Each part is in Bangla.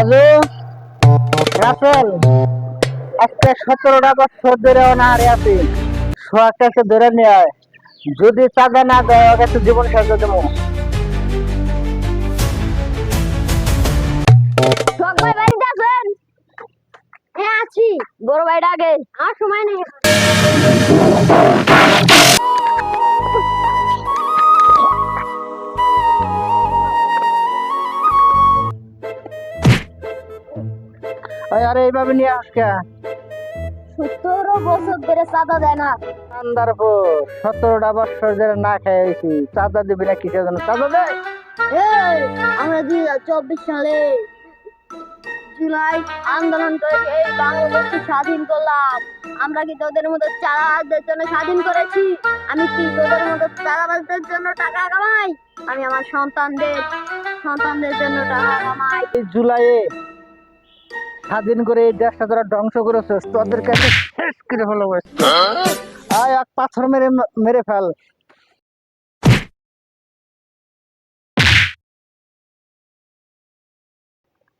রাজু রাসেল একটা সতেরোটা বছর ধরে অনাহারে আছি। সোয়াটা একটু ধরে নিয়ে যদি চাঁদা না দেয়, ওকে একটু জীবন সাহায্য দেবো। হ্যাঁ বড় ভাইটা আগে। আর সময় নেই আরে এইভাবে নিয়ে আসকে সতেরো বছর ধরে চাঁদা দেয় না। আন্দারপুর সতেরোটা বছর ধরে না খাইছি চাঁদা দিবি না কিসের জন্য? চাঁদা দেয় আমরা দুই হাজার চব্বিশ সালে জুলাই আন্দোলন করে এই বাংলাদেশকে স্বাধীন করলাম। আমরা কি তোদের মতো চাঁদাবাজদের জন্য স্বাধীন করেছি? আমি কি তোদের মতো চাঁদাবাজদের জন্য টাকা কামাই? আমি আমার সন্তানদের সন্তানদের জন্য টাকা কামাই। জুলাইয়ে স্বাধীন করে এই দেশটা তোরা ধ্বংস করেছিস তোদের কাছে শেষ করে হলো আয়, এক পাথর মেরে মেরে ফেল।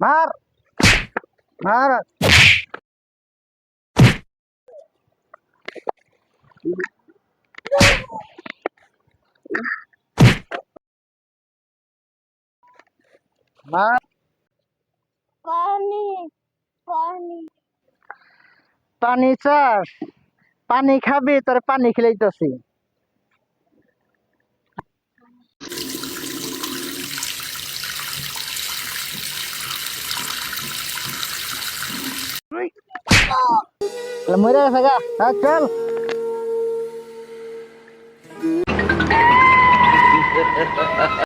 মার! মার! মার! পানি চাস পানি খাবি তোর পানি খেলাইতেছি মরে গেছে গা চল